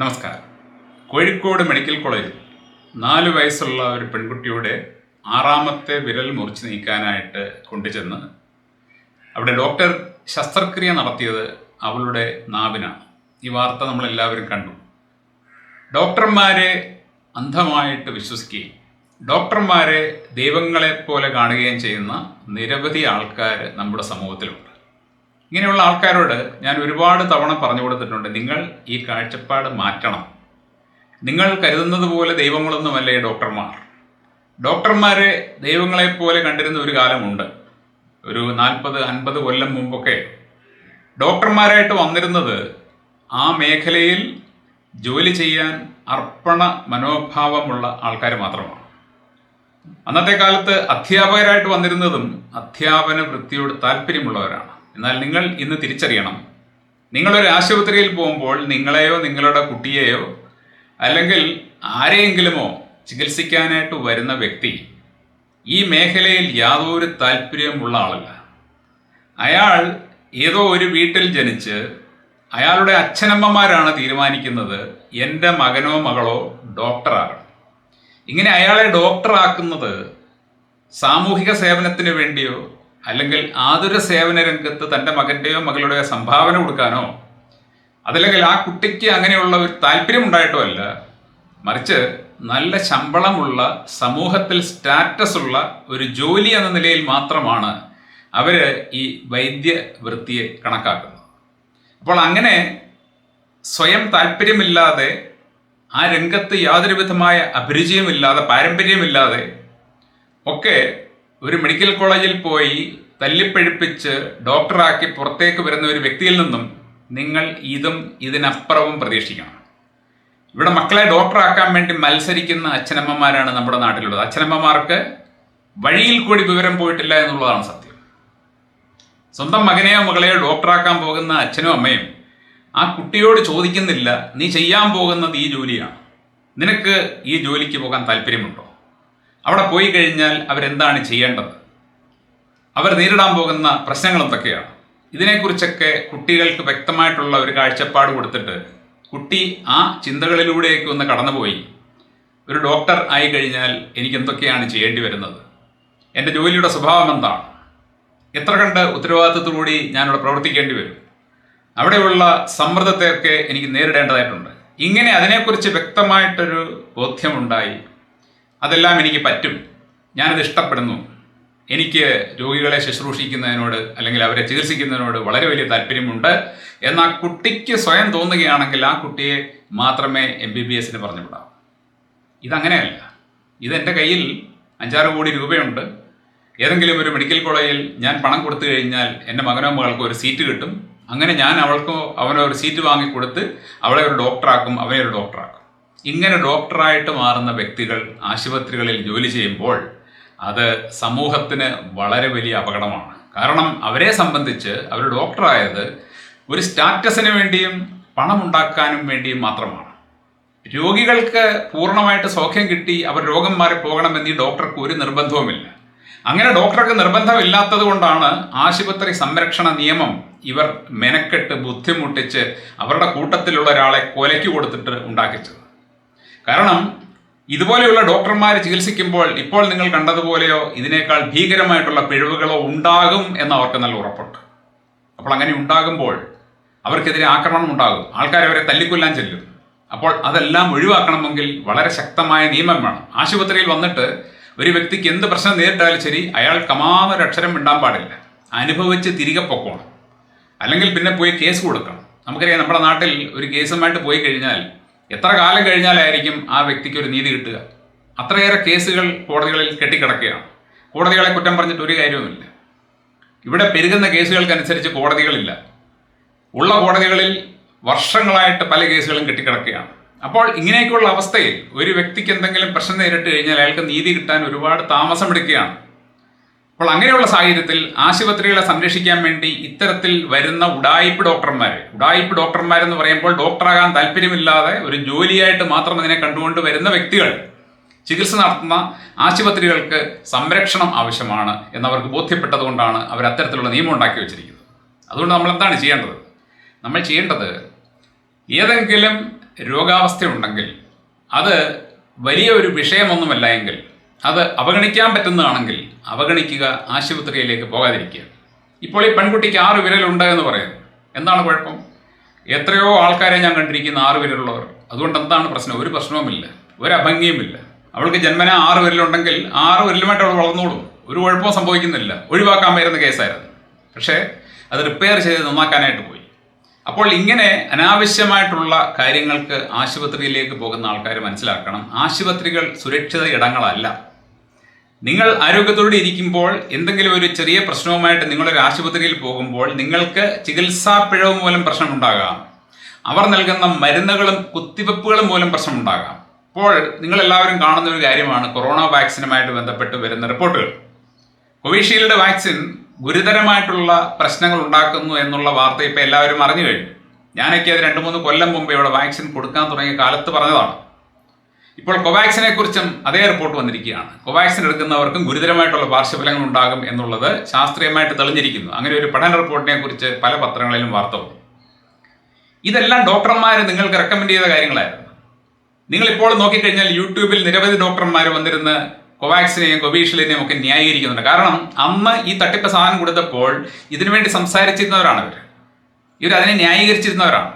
നമസ്കാരം. കോഴിക്കോട് മെഡിക്കൽ കോളേജിൽ നാല് വയസ്സുള്ള ഒരു പെൺകുട്ടിയുടെ ആറാമത്തെ വിരൽ മുറിച്ച് നീക്കാനായിട്ട് കൊണ്ടുചെന്ന് അവിടെ ഡോക്ടർ ശസ്ത്രക്രിയ നടത്തിയത് അവളുടെ നാവിനാണ്. ഈ വാർത്ത നമ്മളെല്ലാവരും കണ്ടു. ഡോക്ടർമാരെ അന്ധമായിട്ട് വിശ്വസിക്കുകയും ഡോക്ടർമാരെ ദൈവങ്ങളെ പോലെ കാണുകയും ചെയ്യുന്ന നിരവധി ആൾക്കാർ നമ്മുടെ സമൂഹത്തിലുണ്ട്. ഇങ്ങനെയുള്ള ആൾക്കാരോട് ഞാൻ ഒരുപാട് തവണ പറഞ്ഞു കൊടുത്തിട്ടുണ്ട് നിങ്ങൾ ഈ കാഴ്ചപ്പാട് മാറ്റണം. നിങ്ങൾ കരുതുന്നത് പോലെ ദൈവങ്ങളൊന്നുമല്ലേ ഡോക്ടർമാർ. ഡോക്ടർമാരെ ദൈവങ്ങളെപ്പോലെ കണ്ടിരുന്ന ഒരു കാലമുണ്ട് ഒരു നാൽപ്പത് അൻപത് കൊല്ലം മുമ്പൊക്കെ. ഡോക്ടർമാരായിട്ട് വന്നിരുന്നത് ആ മേഖലയിൽ ജോലി ചെയ്യാൻ അർപ്പണ മനോഭാവമുള്ള ആൾക്കാർ മാത്രമാണ്. അന്നത്തെ കാലത്ത് അധ്യാപകരായിട്ട് വന്നിരുന്നതും അധ്യാപന വൃത്തിയോട് താല്പര്യമുള്ളവരാണ്. എന്നാൽ നിങ്ങൾ ഇന്ന് തിരിച്ചറിയണം. നിങ്ങളൊരു ആശുപത്രിയിൽ പോകുമ്പോൾ നിങ്ങളെയോ നിങ്ങളുടെ കുട്ടിയെയോ അല്ലെങ്കിൽ ആരെയെങ്കിലുമോ ചികിത്സിക്കാനായിട്ട് വരുന്ന വ്യക്തി ഈ മേഖലയിൽ യാതൊരു താല്പര്യമുള്ള ആളല്ല. അയാൾ ഏതോ ഒരു വീട്ടിൽ ജനിച്ച് അയാളുടെ അച്ഛനമ്മമാരാണ് തീരുമാനിക്കുന്നത് എന്റെ മകനോ മകളോ ഡോക്ടറാകണം ഇങ്ങനെ അയാളെ ഡോക്ടറാക്കുന്നത് സാമൂഹിക സേവനത്തിന് വേണ്ടിയോ അല്ലെങ്കിൽ ആതുര സേവന രംഗത്ത് തന്റെ മകന്റെയോ മകളുടെയോ സംഭാവന കൊടുക്കാനോ? അതല്ലെങ്കിൽ ആ കുട്ടിക്ക് അങ്ങനെയുള്ള ഒരു താല്പര്യം ഉണ്ടായിട്ടോ അല്ല? മറിച്ച് നല്ല ശമ്പളമുള്ള സമൂഹത്തിൽ സ്റ്റാറ്റസ് ഉള്ള ഒരു ജോലി എന്ന നിലയിൽ മാത്രമാണ് അവർ ഈ വൈദ്യ വൃത്തിയെ കണക്കാക്കുന്നത്. അപ്പോൾ അങ്ങനെ സ്വയം താല്പര്യമില്ലാതെ ആ രംഗത്ത് യാതൊരു വിധമായ അഭിരുചിയുമില്ലാതെ പാരമ്പര്യമില്ലാതെ ഒക്കെ ഒരു മെഡിക്കൽ കോളേജിൽ പോയി തല്ലിപ്പഴിപ്പിച്ച് ഡോക്ടറാക്കി പുറത്തേക്ക് വരുന്ന ഒരു വ്യക്തിയിൽ നിന്നും നിങ്ങൾ ഇതും ഇതിനപ്പുറവും പ്രതീക്ഷിക്കണം. ഇവിടെ മക്കളെ ഡോക്ടറാക്കാൻ വേണ്ടി മത്സരിക്കുന്ന അച്ഛനമ്മമാരാണ് നമ്മുടെ നാട്ടിലുള്ളത്. അച്ഛനമ്മമാർക്ക് വഴിയിൽ കൂടി വിവരം പോയിട്ടില്ല എന്നുള്ളതാണ് സത്യം. സ്വന്തം മകനെയോ മകളെയോ ഡോക്ടറാക്കാൻ പോകുന്ന അച്ഛനും അമ്മയും ആ കുട്ടിയോട് ചോദിക്കുന്നില്ല നീ ചെയ്യാൻ പോകുന്നത് ഈ ജോലിയാണ്. നിനക്ക് ഈ ജോലിക്ക് പോകാൻ താല്പര്യമുണ്ടോ? അവിടെ പോയി കഴിഞ്ഞാൽ അവരെന്താണ് ചെയ്യേണ്ടത്? അവർ നേരിടാൻ പോകുന്ന പ്രശ്നങ്ങൾ എന്തൊക്കെയാണ്? ഇതിനെക്കുറിച്ചൊക്കെ കുട്ടികൾക്ക് വ്യക്തമായിട്ടുള്ള ഒരു കാഴ്ചപ്പാട് കൊടുത്തിട്ട് കുട്ടി ആ ചിന്തകളിലൂടെയൊക്കെ ഒന്ന് കടന്നുപോയി. ഒരു ഡോക്ടർ ആയി കഴിഞ്ഞാൽ എനിക്ക് എന്തൊക്കെയാണ് ചെയ്യേണ്ടി വരുന്നത്? എന്റെ ജോലിയുടെ സ്വഭാവം എന്താണ്? എത്ര കണ്ട് ഉത്തരവാദിത്തത്തോടുകൂടി ഞാനിവിടെ പ്രവർത്തിക്കേണ്ടി വരും? അവിടെയുള്ള സമ്മർദ്ദത്തെയൊക്കെ എനിക്ക് നേരിടേണ്ടതായിട്ടുണ്ട്. ഇങ്ങനെ അതിനെക്കുറിച്ച് വ്യക്തമായിട്ടൊരു ബോധ്യമുണ്ടായി. അതെല്ലാം എനിക്ക് പറ്റും. ഞാനത് ഇഷ്ടപ്പെടുന്നു. എനിക്ക് രോഗികളെ ശുശ്രൂഷിക്കുന്നതിനോട് അല്ലെങ്കിൽ അവരെ ചികിത്സിക്കുന്നതിനോട് വളരെ വലിയ താല്പര്യമുണ്ട്. എന്നാൽ കുട്ടിക്ക് സ്വയം തോന്നുകയാണെങ്കിൽ ആ കുട്ടിയെ മാത്രമേ എം ബി ബി എസിന് പറഞ്ഞു വിടാം ഇതങ്ങനെയല്ല. ഇതെന്റെ കയ്യിൽ അഞ്ചാറ് കോടി രൂപയുണ്ട്. ഏതെങ്കിലും ഒരു മെഡിക്കൽ കോളേജിൽ ഞാൻ പണം കൊടുത്തു കഴിഞ്ഞാൽ എന്റെ മകനോ മകൾക്കോ ഒരു സീറ്റ് കിട്ടും. അങ്ങനെ ഞാൻ അവൾക്കോ അവനോ ഒരു സീറ്റ് വാങ്ങി കൊടുത്ത് അവളെ ഒരു ഡോക്ടറാക്കും അവനെ ഒരു ഡോക്ടറാക്കും. ഇങ്ങനെ ഡോക്ടറായിട്ട് മാറുന്ന വ്യക്തികൾ ആശുപത്രികളിൽ ജോലി ചെയ്യുമ്പോൾ അത് സമൂഹത്തിന് വളരെ വലിയ അപകടമാണ്. കാരണം അവരെ സംബന്ധിച്ച് അവർ ഡോക്ടറായത് ഒരു സ്റ്റാറ്റസിന് വേണ്ടിയും പണമുണ്ടാക്കാനും വേണ്ടിയും മാത്രമാണ്. രോഗികൾക്ക് പൂർണമായിട്ട് സൗഖ്യം കിട്ടി അവർ രോഗം മാറി പോകണമെന്ന് ഈ ഡോക്ടർക്ക് ഒരു നിർബന്ധവുമില്ല. അങ്ങനെ ഡോക്ടർക്ക് നിർബന്ധമില്ലാത്തത് കൊണ്ടാണ് ആശുപത്രി സംരക്ഷണ നിയമം ഇവർ മെനക്കെട്ട് ബുദ്ധിമുട്ടിച്ച് അവരുടെ കൂട്ടത്തിലുള്ള ഒരാളെ കൊലയ്ക്ക് കൊടുത്തിട്ട് ഉണ്ടാക്കിച്ചത്. കാരണം ഇതുപോലെയുള്ള ഡോക്ടർമാർ ചികിത്സിക്കുമ്പോൾ ഇപ്പോൾ നിങ്ങൾ കണ്ടതുപോലെയോ ഇതിനേക്കാൾ ഭീകരമായിട്ടുള്ള പിഴവുകളോ ഉണ്ടാകും എന്ന് അവർക്ക് നല്ല ഉറപ്പുണ്ട്. അപ്പോൾ അങ്ങനെ ഉണ്ടാകുമ്പോൾ അവർക്കെതിരെ ആക്രമണം ഉണ്ടാകും. ആൾക്കാർ അവരെ തല്ലിക്കൊല്ലാൻ ചെല്ലും. അപ്പോൾ അതെല്ലാം ഒഴിവാക്കണമെങ്കിൽ വളരെ ശക്തമായ നിയമം വേണം. ആശുപത്രിയിൽ വന്നിട്ട് ഒരു വ്യക്തിക്ക് എന്ത് പ്രശ്നം നേരിട്ടാലും ശരി അയാൾ കമാന്നൊരക്ഷരം മിണ്ടാൻ പാടില്ല. അനുഭവിച്ച് തിരികെ പൊക്കോണം. അല്ലെങ്കിൽ പിന്നെ പോയി കേസ് കൊടുക്കണം. നമുക്കറിയാം നമ്മുടെ നാട്ടിൽ ഒരു കേസുമായിട്ട് പോയി കഴിഞ്ഞാൽ എത്ര കാലം കഴിഞ്ഞാലായിരിക്കും ആ വ്യക്തിക്ക് ഒരു നീതി കിട്ടുക? അത്രയേറെ കേസുകൾ കോടതികളിൽ കെട്ടിക്കിടക്കുകയാണ്. കോടതികളെ കുറ്റം പറഞ്ഞിട്ട് ഒരു കാര്യവുമില്ല. ഇവിടെ പെരുകുന്ന കേസുകൾക്കനുസരിച്ച് കോടതികളില്ല. ഉള്ള കോടതികളിൽ വർഷങ്ങളായിട്ട് പല കേസുകളും കെട്ടിക്കിടക്കുകയാണ്. അപ്പോൾ ഇങ്ങനെയൊക്കെയുള്ള അവസ്ഥയിൽ ഒരു വ്യക്തിക്ക് എന്തെങ്കിലും പ്രശ്നം നേരിട്ട് കഴിഞ്ഞാൽ അയാൾക്ക് നീതി കിട്ടാൻ ഒരുപാട് താമസമെടുക്കുകയാണ്. അപ്പോൾ അങ്ങനെയുള്ള സാഹചര്യത്തിൽ ആശുപത്രികളെ സംരക്ഷിക്കാൻ വേണ്ടി ഇത്തരത്തിൽ വരുന്ന ഉടായിപ്പ് ഡോക്ടർമാർ ഉടായിപ്പ് ഡോക്ടർമാരെന്ന് പറയുമ്പോൾ ഡോക്ടറാകാൻ താല്പര്യമില്ലാതെ ഒരു ജോലിയായിട്ട് മാത്രം അതിനെ കണ്ടുകൊണ്ട് വരുന്ന വ്യക്തികൾ ചികിത്സ നടത്തുന്ന ആശുപത്രികൾക്ക് സംരക്ഷണം ആവശ്യമാണ് എന്നവർക്ക് ബോധ്യപ്പെട്ടതുകൊണ്ടാണ് അവർ അത്തരത്തിലുള്ള നിയമം ഉണ്ടാക്കി വെച്ചിരിക്കുന്നത്. അതുകൊണ്ട് നമ്മൾ എന്താണ് ചെയ്യേണ്ടത്? നമ്മൾ ചെയ്യേണ്ടത് ഏതെങ്കിലും രോഗാവസ്ഥയുണ്ടെങ്കിൽ അത് വലിയ ഒരു വിഷയമൊന്നുമല്ല എങ്കിൽ അത് അവഗണിക്കാൻ പറ്റുന്നതാണെങ്കിൽ അവഗണിക്കുക ആശുപത്രിയിലേക്ക് പോകാതിരിക്കുക. ഇപ്പോൾ ഈ പെൺകുട്ടിക്ക് ആറ് വിരലുണ്ട് എന്ന് പറയുന്നു. എന്താണ് കുഴപ്പം? എത്രയോ ആൾക്കാരെ ഞാൻ കണ്ടിരിക്കുന്ന ആറ് വിരലുള്ളവർ. അതുകൊണ്ട് എന്താണ് പ്രശ്നം? ഒരു പ്രശ്നവുമില്ല. ഒരു അഭംഗിയുമില്ല. അവൾക്ക് ജന്മന ആറ് വിരലുണ്ടെങ്കിൽ ആറ് വിരലുമായിട്ട് അവൾ വളർന്നോളും. ഒരു കുഴപ്പവും സംഭവിക്കുന്നില്ല. ഒഴിവാക്കാൻ വരുന്ന കേസായിരുന്നു. പക്ഷേ അത് റിപ്പയർ ചെയ്ത് നന്നാക്കാനായിട്ട് പോയി. അപ്പോൾ ഇങ്ങനെ അനാവശ്യമായിട്ടുള്ള കാര്യങ്ങൾക്ക് ആശുപത്രിയിലേക്ക് പോകുന്ന ആൾക്കാർ മനസ്സിലാക്കണം. ആശുപത്രികൾ സുരക്ഷിത ഇടങ്ങളല്ല. നിങ്ങൾ ആരോഗ്യത്തോടെ ഇരിക്കുമ്പോൾ എന്തെങ്കിലും ഒരു ചെറിയ പ്രശ്നവുമായിട്ട് നിങ്ങളൊരു ആശുപത്രിയിൽ പോകുമ്പോൾ നിങ്ങൾക്ക് ചികിത്സാ പിഴവ് മൂലം പ്രശ്നമുണ്ടാകാം. അവർ നൽകുന്ന മരുന്നുകളും കുത്തിവെപ്പുകളും മൂലം പ്രശ്നമുണ്ടാകാം. അപ്പോൾ നിങ്ങളെല്ലാവരും കാണുന്ന ഒരു കാര്യമാണ് കൊറോണ വാക്സിനുമായിട്ട് ബന്ധപ്പെട്ട് വരുന്ന റിപ്പോർട്ടുകൾ. കോവിഷീൽഡ് വാക്സിൻ ഗുരുതരമായിട്ടുള്ള പ്രശ്നങ്ങൾ ഉണ്ടാക്കുന്നു എന്നുള്ള വാർത്ത ഇപ്പോൾ എല്ലാവരും അറിഞ്ഞു കഴിഞ്ഞു. ഞാനൊക്കെ അത് രണ്ട് മൂന്ന് കൊല്ലം മുമ്പ് ഇവിടെ വാക്സിൻ കൊടുക്കാൻ തുടങ്ങിയ കാലത്ത് പറഞ്ഞതാണ്. ഇപ്പോൾ കോവാക്സിനെ കുറിച്ചും അതേ റിപ്പോർട്ട് വന്നിരിക്കുകയാണ്. കോവാക്സിൻ എടുക്കുന്നവർക്കും ഗുരുതരമായിട്ടുള്ള പാർശ്വഫലങ്ങൾ ഉണ്ടാകും എന്നുള്ളത് ശാസ്ത്രീയമായിട്ട് തെളിഞ്ഞിരിക്കുന്നു. അങ്ങനെ ഒരു പഠന റിപ്പോർട്ടിനെ കുറിച്ച് പല പത്രങ്ങളിലും വാർത്ത വന്നു. ഇതെല്ലാം ഡോക്ടർമാർ നിങ്ങൾക്ക് റെക്കമെൻഡ് ചെയ്ത കാര്യങ്ങളായിരുന്നു. നിങ്ങൾ ഇപ്പോൾ നോക്കിക്കഴിഞ്ഞാൽ യൂട്യൂബിൽ നിരവധി ഡോക്ടർമാർ വന്നിരുന്ന് കൊവാക്സിനെയും കോവിഷീൽഡിനെയും ഒക്കെ ന്യായീകരിക്കുന്നുണ്ട്. കാരണം അമ്മ ഈ തട്ടിപ്പ് സാധനം കൊടുത്തപ്പോൾ ഇതിനുവേണ്ടി സംസാരിച്ചിരുന്നവരാണ് ഇവർ ഇവർ അതിനെ ന്യായീകരിച്ചിരുന്നവരാണ്.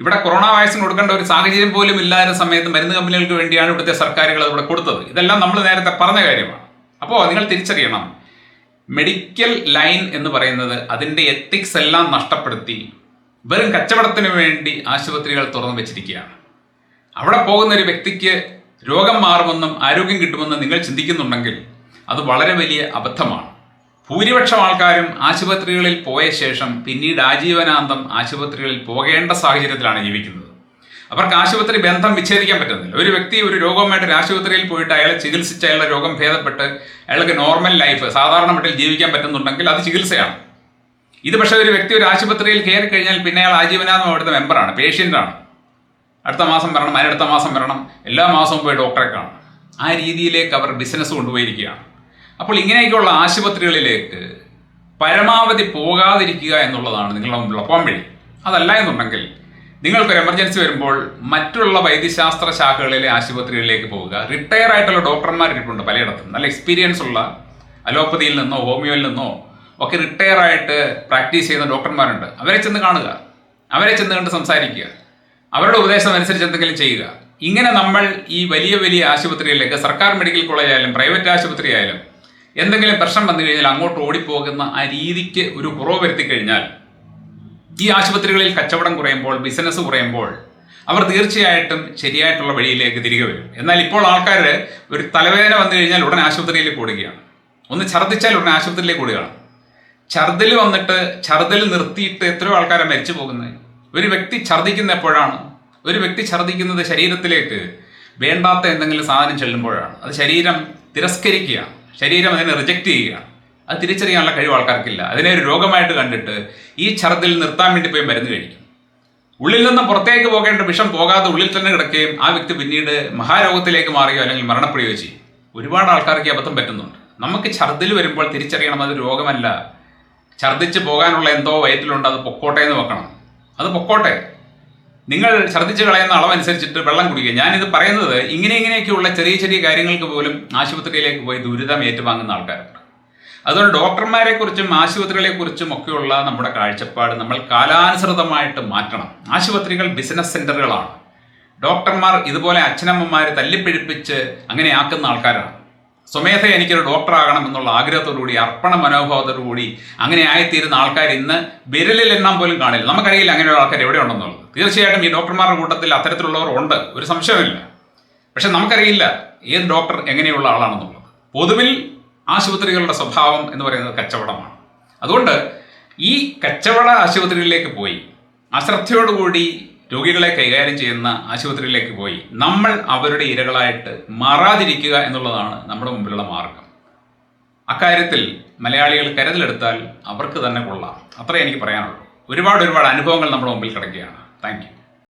ഇവിടെ കൊറോണ വാക്സിൻ കൊടുക്കേണ്ട ഒരു സാഹചര്യം പോലും ഇല്ലാത്ത സമയത്ത് മരുന്ന് കമ്പനികൾക്ക് വേണ്ടിയാണ് ഇവിടുത്തെ സർക്കാരുകൾ അതിവിടെ കൊടുത്തത്. ഇതെല്ലാം നമ്മൾ നേരത്തെ പറഞ്ഞ കാര്യമാണ്. അപ്പോൾ നിങ്ങൾ തിരിച്ചറിയണം. മെഡിക്കൽ ലൈൻ എന്ന് പറയുന്നത് അതിന്റെ എത്തിക്സ് എല്ലാം നഷ്ടപ്പെടുത്തി വെറും കച്ചവടത്തിന് വേണ്ടി ആശുപത്രികൾ തുറന്നു വെച്ചിരിക്കുകയാണ്. അവിടെ പോകുന്ന ഒരു വ്യക്തിക്ക് രോഗം മാറുമെന്നും ആരോഗ്യം കിട്ടുമെന്നും നിങ്ങൾ ചിന്തിക്കുന്നുണ്ടെങ്കിൽ അത് വളരെ വലിയ അബദ്ധമാണ്. ഭൂരിപക്ഷം ആൾക്കാരും ആശുപത്രികളിൽ പോയ ശേഷം പിന്നീട് ആജീവനാന്തം ആശുപത്രികളിൽ പോകേണ്ട സാഹചര്യത്തിലാണ് ജീവിക്കുന്നത്. അവർക്ക് ആശുപത്രി ബന്ധം വിച്ഛേദിക്കാൻ പറ്റുന്നില്ല. ഒരു വ്യക്തി ഒരു രോഗവുമായിട്ട് ഒരു ആശുപത്രിയിൽ പോയിട്ട് അയാളെ ചികിത്സിച്ച് അയാളുടെ രോഗം ഭേദപ്പെട്ട് അയാൾക്ക് നോർമൽ ലൈഫ് സാധാരണ മട്ടിൽ ജീവിക്കാൻ പറ്റുന്നുണ്ടെങ്കിൽ അത് ചികിത്സയാണ്. ഇത് പക്ഷേ ഒരു വ്യക്തി ഒരു ആശുപത്രിയിൽ കയറി കഴിഞ്ഞാൽ പിന്നെ അയാൾ ആജീവനാന്തം അവിടുത്തെ മെമ്പറാണ് പേഷ്യന്റാണ് അടുത്ത മാസം വരണം അതിനടുത്ത മാസം വരണം. എല്ലാ മാസവും പോയി ഡോക്ടറെ കാണും ആ രീതിയിലേക്ക് അവർ ബിസിനസ് കൊണ്ടുപോയിരിക്കുകയാണ്. അപ്പോൾ ഇങ്ങനെയൊക്കെയുള്ള ആശുപത്രികളിലേക്ക് പരമാവധി പോകാതിരിക്കുക എന്നുള്ളതാണ് നിങ്ങളുടെ മുമ്പിലുള്ള പോകാൻ വഴി അതല്ല എന്നുണ്ടെങ്കിൽ നിങ്ങൾക്കൊരു എമർജൻസി വരുമ്പോൾ മറ്റുള്ള വൈദ്യശാസ്ത്ര ശാഖകളിലെ ആശുപത്രികളിലേക്ക് പോവുക. റിട്ടയർ ആയിട്ടുള്ള ഡോക്ടർമാർ ഇരിപ്പുണ്ട് പലയിടത്തും. നല്ല എക്സ്പീരിയൻസ് ഉള്ള അലോപ്പതിയിൽ നിന്നോ ഹോമിയോയിൽ നിന്നോ ഒക്കെ റിട്ടയർ ആയിട്ട് പ്രാക്ടീസ് ചെയ്യുന്ന ഡോക്ടർമാരുണ്ട്. അവരെ ചെന്ന് കാണുക. അവരെ ചെന്ന് കണ്ട് സംസാരിക്കുക. അവരുടെ ഉപദേശം അനുസരിച്ച് എന്തെങ്കിലും ചെയ്യുക. ഇങ്ങനെ നമ്മൾ ഈ വലിയ വലിയ ആശുപത്രികളിലേക്ക് സർക്കാർ മെഡിക്കൽ കോളേജ് ആയാലും പ്രൈവറ്റ് ആശുപത്രി ആയാലും എന്തെങ്കിലും പ്രശ്നം വന്നു കഴിഞ്ഞാൽ അങ്ങോട്ട് ഓടിപ്പോകുന്ന ആ രീതിക്ക് ഒരു കുറവ് വരുത്തി കഴിഞ്ഞാൽ ഈ ആശുപത്രികളിൽ കച്ചവടം കുറയുമ്പോൾ ബിസിനസ് കുറയുമ്പോൾ അവർ തീർച്ചയായിട്ടും ശരിയായിട്ടുള്ള വഴിയിലേക്ക് തിരികെ വരും. എന്നാൽ ഇപ്പോൾ ആൾക്കാർ ഒരു തലവേദന വന്നു കഴിഞ്ഞാൽ ഉടൻ ആശുപത്രിയിലേക്ക് ഓടുകയാണ്. ഒന്ന് ഛർദ്ദിച്ചാൽ ഉടനെ ആശുപത്രിയിലേക്ക് ഓടുകയാണ്. ഛർദിൽ വന്നിട്ട് ഛർദിൽ നിർത്തിയിട്ട് എത്രയോ ആൾക്കാരെ മരിച്ചു പോകുന്നത്. ഒരു വ്യക്തി ഛർദ്ദിക്കുന്ന എപ്പോഴാണ്? ഒരു വ്യക്തി ഛർദ്ദിക്കുന്നത് ശരീരത്തിലേക്ക് വേണ്ടാത്ത എന്തെങ്കിലും സാധനം ചെല്ലുമ്പോഴാണ്. അത് ശരീരം തിരസ്കരിക്കുക ശരീരം അതിനെ റിജക്റ്റ് ചെയ്യുക അത് തിരിച്ചറിയാനുള്ള കഴിവ് ആൾക്കാർക്കില്ല. അതിനെ ഒരു രോഗമായിട്ട് കണ്ടിട്ട് ഈ ഛർദിൽ നിർത്താൻ വേണ്ടി പോയി മരുന്ന് കഴിക്കും. ഉള്ളിൽ നിന്നും പുറത്തേക്ക് പോകേണ്ട വിഷം പോകാതെ ഉള്ളിൽ തന്നെ കിടക്കുകയും ആ വ്യക്തി പിന്നീട് മഹാരോഗത്തിലേക്ക് മാറുകയോ അല്ലെങ്കിൽ മരണപ്പെടുകയോ ചെയ്യും. ഒരുപാട് ആൾക്കാർക്ക് അബദ്ധം പറ്റുന്നുണ്ട്. നമുക്ക് ഛർദിൽ വരുമ്പോൾ തിരിച്ചറിയണം അത് രോഗമല്ല. ഛർദ്ദിച്ച് പോകാനുള്ള എന്തോ വയറ്റിലുണ്ട് അത് പൊക്കോട്ടെ എന്ന് വെക്കണം. അത് പൊക്കോട്ടെ. നിങ്ങൾ ഛർദ്ദിച്ച് കളയുന്ന അളവനുസരിച്ചിട്ട് വെള്ളം കുടിക്കുക. ഞാനിത് പറയുന്നത് ഇങ്ങനെ ഇങ്ങനെയൊക്കെയുള്ള ചെറിയ ചെറിയ കാര്യങ്ങൾക്ക് പോലും ആശുപത്രിയിലേക്ക് പോയി ദുരിതം ഏറ്റുവാങ്ങുന്ന ആൾക്കാരുണ്ട്. അതുകൊണ്ട് ഡോക്ടർമാരെ കുറിച്ചും ആശുപത്രികളെ കുറിച്ചും ഒക്കെയുള്ള നമ്മുടെ കാഴ്ചപ്പാട് നമ്മൾ കാലാനുസൃതമായിട്ട് മാറ്റണം. ആശുപത്രികൾ ബിസിനസ് സെന്ററുകളാണ് ഡോക്ടർമാർ ഇതുപോലെ അച്ഛനമ്മമാരെ തല്ലിപ്പിഴിപ്പിച്ച് അങ്ങനെ ആക്കുന്ന ആൾക്കാരാണ്. സ്വമേധ എനിക്കൊരു ഡോക്ടർ ആകണം എന്നുള്ള ആഗ്രഹത്തോടുകൂടി അർപ്പണ മനോഭാവത്തോടുകൂടി അങ്ങനെ ആയിത്തീരുന്ന ആൾക്കാർ ഇന്ന് വിരലിൽ എണ്ണാൻ പോലും കാണില്ല. നമുക്കറിയില്ല അങ്ങനെയുള്ള ആൾക്കാർ എവിടെ ഉണ്ടെന്നുള്ളത് തീർച്ചയായിട്ടും ഈ ഡോക്ടർമാരുടെ കൂട്ടത്തിൽ അത്തരത്തിലുള്ളവർ ഉണ്ട്. ഒരു സംശയമില്ല പക്ഷെ നമുക്കറിയില്ല ഏത് ഡോക്ടർ എങ്ങനെയുള്ള ആളാണെന്നുള്ളത്. പൊതുവിൽ ആശുപത്രികളുടെ സ്വഭാവം എന്ന് പറയുന്നത് കച്ചവടമാണ്. അതുകൊണ്ട് ഈ കച്ചവട ആശുപത്രികളിലേക്ക് പോയി അശ്രദ്ധയോടുകൂടി രോഗികളെ കൈകാര്യം ചെയ്യുന്ന ആശുപത്രിയിലേക്ക് പോയി. നമ്മൾ അവരുടെ ഇരകളായിട്ട് മാറാതിരിക്കുക എന്നുള്ളതാണ് നമ്മുടെ മുമ്പിലുള്ള മാർഗം. അക്കാര്യത്തിൽ മലയാളികൾ കരുതലെടുത്താൽ അവർക്ക് തന്നെ കൊള്ളാം. അത്രേ എനിക്ക് പറയാനുള്ളൂ. ഒരുപാട് ഒരുപാട് അനുഭവങ്ങൾ നമ്മുടെ മുമ്പിൽ കിടക്കുകയാണ്. താങ്ക്